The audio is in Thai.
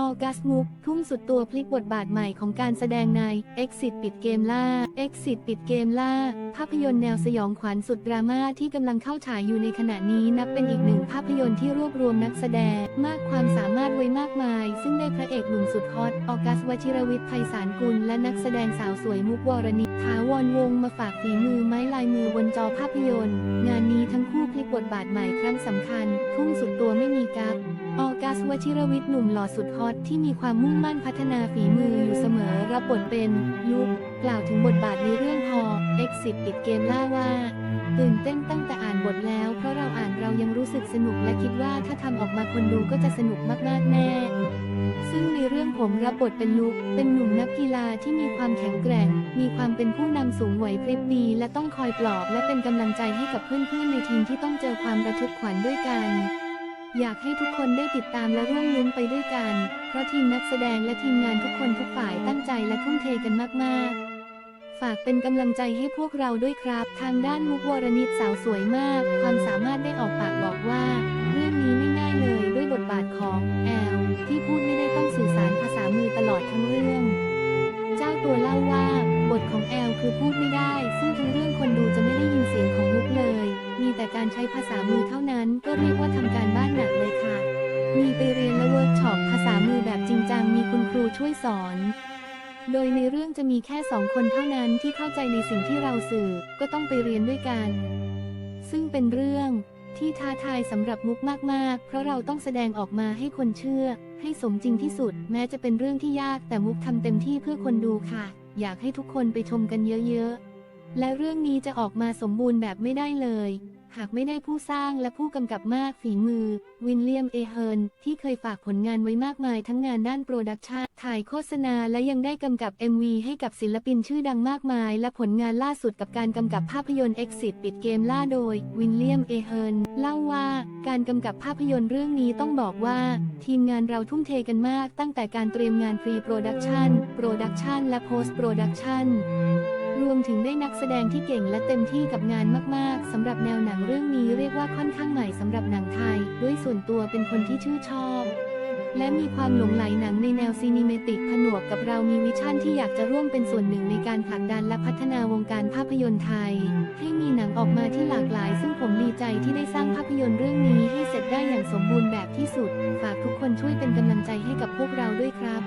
ออกัสมุก ทุ่มสุดตัวพลิกบทบาทใหม่ของการแสดงใน Exit ปิดเกมล่า Exit ปิดเกมล่า ภาพยนตร์แนวสยองขวัญสุดดราม่าที่กำลังเข้าฉายอยู่ในขณะนี้นับเป็นอีกหนึ่งภาพยนตร์ที่รวบรวมนักแสดง มากความสามารถไว้มากมาย ซึ่งได้พระเอกหนุ่มสุดฮอตออกัสวชิรวิทย์ไพศาลกุล และนักแสดงสาวสวยมุกวรณิถาวรวงศ์มาฝากฝีมือไม้ลายมือบนจอภาพยนตร์ งานนี้ทั้งคู่พลิกบทบาทใหม่ครั้งสำคัญ ทุ่มสุดตัวไม่มีกัก ออกัสวชิรวิทย์หนุ่มหล่อสุดฮอตที่มีความมุ่งมั่นพัฒนาฝีมืออยู่เสมอรับบทเป็นลุกกล่าวถึงบทบาทในเรื่องพอ Exit ปิดเกมล่าว่าตื่นเต้นตั้งแต่อ่านบทแล้ว เพราะเราอ่านเรายังรู้สึกสนุกและคิดว่าถ้าทำออกมาคนดูก็จะสนุกมากๆแน่ ซึ่งในเรื่องผมรับบทเป็นลุกเป็นหนุ่มนักกีฬาที่มีความแข็งแกร่ง มีความเป็นผู้นำสูงไหวพริบดี และต้องคอยปลอบและเป็นกำลังใจให้กับเพื่อนๆในทีมที่ต้องเจอความระทึกขวัญด้วยกัน อยากให้ทุกคนได้ติดตามและร่วมลุ้นไปด้วยกัน เพราะทีมนักแสดงและทีมงานทุกคนทุกฝ่ายตั้งใจและทุ่มเทกันมากๆ ฝากเป็นกำลังใจให้พวกเราด้วยครับ ทางด้านมุกวรณิตสาวสวยมาก ความสามารถได้ออกปากบอกว่า เรื่องนี้ไม่ง่ายเลยด้วยบทบาทของแอลที่พูดไม่ได้ต้องสื่อสารภาษามือตลอดทั้งเรื่อง เจ้าตัวเล่าว่า บทของแอลคือพูดไม่ได้ ซึ่งทั้งเรื่องคนดูจะไม่ได้ยินเสียงของมุกเลย แต่การใช้ภาษามือเท่านั้นก็เรียกว่าทำการบ้านหนักเลยค่ะ มีไปเรียนและเวิร์กช็อปภาษามือแบบจริงจังมีคุณครูช่วยสอน โดยในเรื่องจะมีแค่สองคนเท่านั้นที่เข้าใจในสิ่งที่เราสื่อก็ต้องไปเรียนด้วยกัน ซึ่งเป็นเรื่องที่ท้าทายสำหรับมุกมาก ๆ เพราะเราต้องแสดงออกมาให้คนเชื่อ ให้สมจริงที่สุด แม้จะเป็นเรื่องที่ยากแต่มุกทำเต็มที่เพื่อคนดูค่ะ อยากให้ทุกคนไปชมกันเยอะ ๆ และเรื่องนี้จะออกมาสมบูรณ์แบบไม่ได้เลย หากไม่ได้ผู้สร้างและผู้กำกับมากฝีมือ วินเลียม เอเฮิร์นที่เคยฝากผลงานไว้มากมายทั้งงานด้านโปรดักชันถ่ายโฆษณาและยังได้กำกับ MV ให้กับศิลปินชื่อดังมากมาย และผลงานล่าสุดกับการกำกับภาพยนตร์ Exit ปิดเกมล่าโดย วินเลียม เอเฮิร์นเล่าว่าการกำกับภาพยนตร์เรื่องนี้ต้องบอกว่า ทีมงานเราทุ่มเทกันมาก ตั้งแต่การเตรียมงาน Pre-Production Production และ Post-Production ร วมถึงได้นักแสดงที่เก่งและเต็มที่กับงานมาก ๆสำหรับแนวหนังเรื่องนี้เรียกว่าค่อนข้างใหม่สำหรับหนังไทย ด้วยส่วนตัวเป็นคนที่ชื่นชอบ และมีความหลงไหลหนังในแนวซีนิเมติกผนวกกับเรามีวิชั่นที่อยากจะร่วมเป็นส่วนหนึ่งในการผลักดันและพัฒนาวงการภาพยนตร์ไทย ให้มีหนังออกมาที่หลากหลาย ซึ่งผมดีใจที่ได้สร้างภาพยนตร์เรื่องนี้ให้เสร็จได้อย่างสมบูรณ์แบบที่สุด ฝากทุกคนช่วยเป็นกำลังใจให้กับพวกเราด้วยครับ